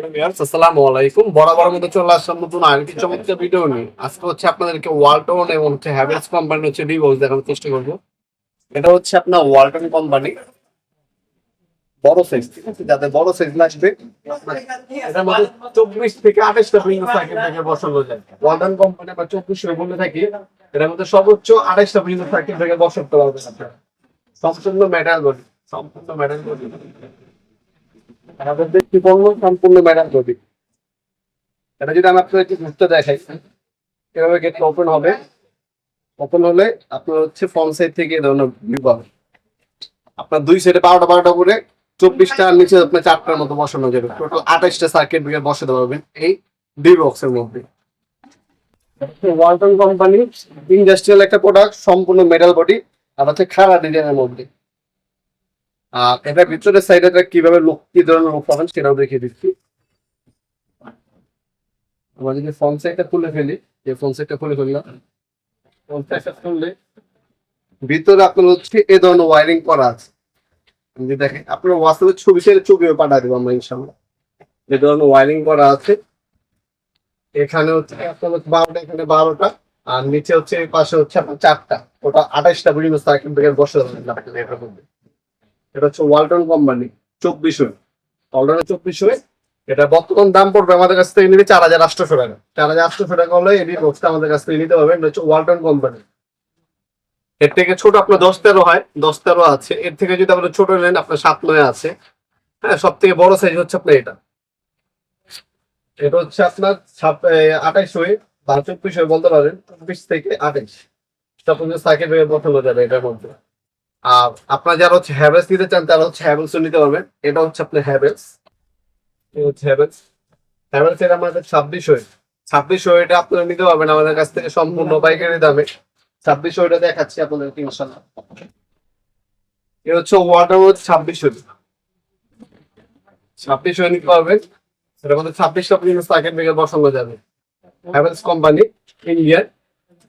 এবং ওয়ালটন কোম্পানি বড় যাদের বড় মধ্যে চব্বিশ থেকে থেকে কোম্পানি বলে থাকি, এটার মধ্যে সর্বোচ্চ আঠাশটা সাইকেল থেকে পারবেন সম্পূর্ণ মেটাল বডি সম্পূর্ণ মেটাল বডি আমাদের দেখতে বলব সম্পূর্ণ ম্যাডাম গতি এটা যদি আমি আপনাদের একটু ঘুরতে দেখাই এভাবে গেট ওপেন হবে। ওপেন হলে আপনার হচ্ছে ফ্রন্ট সাইড থেকে এই ধরনের ভিউ পাবেন। আপনার দুই সাইডে বারোটা বারোটা করে চব্বিশটা নিচে আপনার চারটার মতো বসানো যাবে। টোটাল আঠাশটা সার্কিট ব্রেকার বসাতে পারবেন এই ডি বক্সের মধ্যে। ওয়ালটন কোম্পানি ইন্ডাস্ট্রিয়াল একটা প্রোডাক্ট সম্পূর্ণ মেটাল বডি আর হচ্ছে খারাপ ডিজাইনের মধ্যে। আর এটার ভিতরের সাইডে কীভাবে লোক কি ধরনের লোক পাবেন সেটাও দেখিয়ে দিচ্ছি। আমরা যদি ফ্রন্ট সাইডটা খুলে ফেলি যে ফ্রন্ট সাইডটা খুলে ফেললাম। ফ্রন্ট সাইডটা খুললে ভিতরে আপনার হচ্ছে এ ধরনের ওয়ারিং করা আছে। যদি দেখেন, আপনার ওয়াসের ছবি সেটা ছবিও পাঠা দেবো আমরা ইনশাল্লাহ যে ধরনের ওয়ারিং করা আছে। এখানে হচ্ছে আপনার বারোটা, এখানে বারোটা, আর নিচে হচ্ছে পাশে হচ্ছে আপনার চারটা। ওটা আঠাশটা বিভিন্ন সার্কিট ব্রেকার বসে এটার মধ্যে। এটা হচ্ছে ওয়ালটন কোম্পানি, চব্বিশ হয়ে। ওয়ালটনের চব্বিশ হয়ে এটা বর্তমান দাম পড়বে আমাদের কাছ থেকে নিবে চার হাজার আটশোশো টাকা। চার হাজার আটশোশো টাকা হলে এডি বক্সটা আমাদের কাছ থেকে নিতে পারবেন, এটা হচ্ছে ওয়ালটন কোম্পানি। এর থেকে ছোট আপনার দশ তেরো হয়, দশ তেরো আছে। এর থেকে যদি আপনার ছোট নেন, আপনার সাত নয় আছে। হ্যাঁ সব থেকে বড় সাইজ হচ্ছে আপনার এটা। এটা হচ্ছে আপনার আঠাইশ হয়ে বা চব্বিশ হয়ে বলতে পারেন, চব্বিশ থেকে আঠাইশ। সব সাইকেল বসানো যাবে এটার মধ্যে। আর আপনার যারা হচ্ছে হ্যাভেলস নিতে চান, তারা হচ্ছে হ্যাভেলস নিতে পারবেন। এটা হচ্ছে আপনার হ্যাভেলস হচ্ছে হ্যাভেলস হ্যাভেলস এর আমাদের ছাব্বিশ হয়ে ছাব্বিশ এটা আপনারা নিতে পারবেন আমাদের কাছ থেকে সম্পূর্ণ পাইকারি দামে। ছাব্বিশ ওইটা দেখাচ্ছি আপনাদেরকে ইনশাল্লাহ এ হচ্ছে ওয়াটার হচ্ছে ছাব্বিশ ছাব্বিশ হয়ে নিতে পারবেন। সেটার মধ্যে ছাব্বিশটা প্রিমিয়াম সার্কিট ব্রেকার বসানো যাবে। হ্যাভেলস কোম্পানি ইন্ডিয়ান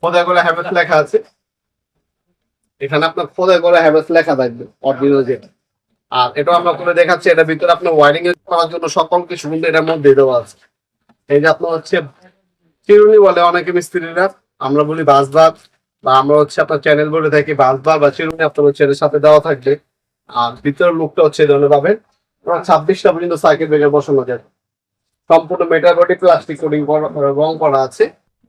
খোদাই করে হ্যাভেলস লেখা আছে। এখানে আপনার খোদাই করে হ্যাভেলস লেখা থাকবে অরিজিনাল যেটা। আর এটাও আমরা করে দেখাচ্ছি এটা ভিতরে আপনার ওয়ারিং এর করার জন্য সকল কিছু কিন্তু এটার মধ্যে দেওয়া আছে। এই যে আপনার হচ্ছে চিরুনি বলে অনেকে মিস্ত্রিরা, আমরা বলি বাসবাদ বা আমরা হচ্ছে আপনার চ্যানেল বলে থাকি বাসবার বা চিরুনি আপনার হচ্ছে এর সাথে দেওয়া থাকবে। আর ভিতরের লুকটা হচ্ছে ধরনের পাবেন। ছাব্বিশটা পর্যন্ত সাইকেল ব্রেকার বসানো যায় সম্পূর্ণ মেটাল বডি প্লাস্টিক কোডিং রং করা আছে।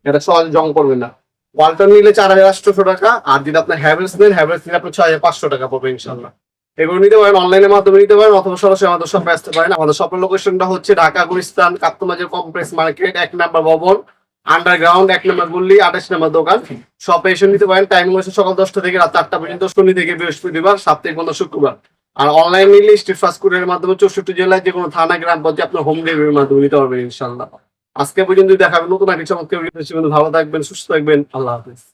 এটা সহজে জং করবে না। ওয়ালটন নিলে চার হাজার আটশোশো টাকা, আর যদি আপনার হ্যাভেলস নেন হ্যাভেলস নিলে আপনার ছয় হাজার পাঁচশো টাকা পড়বে ইনশাল্লাহ এগুলো নিতে পারেন অনলাইনের মাধ্যমে নিতে পারেন, অথবা সরাসরি আমাদের শপে আসতে পারেন। আমাদের শপের লোকেশনটা হচ্ছে ঢাকা, গুলিস্তান, কাপ্তমাজের কমপ্লেক্স মার্কেট এক নাম্বার ভবন আন্ডারগ্রাউন্ড এক নম্বর গুল্লি আঠাশ নম্বর দোকান। শপে এসে নিতে পারেন টাইমিং হচ্ছে সকাল দশটা থেকে রাত আটটা পর্যন্ত, শনি থেকে বৃহস্পতিবার, সাপ্তাহিক বন্ধ শুক্রবার। আর অনলাইন নিলে স্ট্রিট ফাস্ট ফুডের মাধ্যমে চৌষট্টি জেলায় যে কোনো থানা, গ্রাম পর্যায়ে আপনার হোম ডেলিভারির মাধ্যমে নিতে পারবেন ইনশাল্লাহ আজকে পর্যন্ত দেখাবেন নতুন একটি চমৎকার ভালো থাকবেন সুস্থ থাকবেন। আল্লাহ হাফিজ।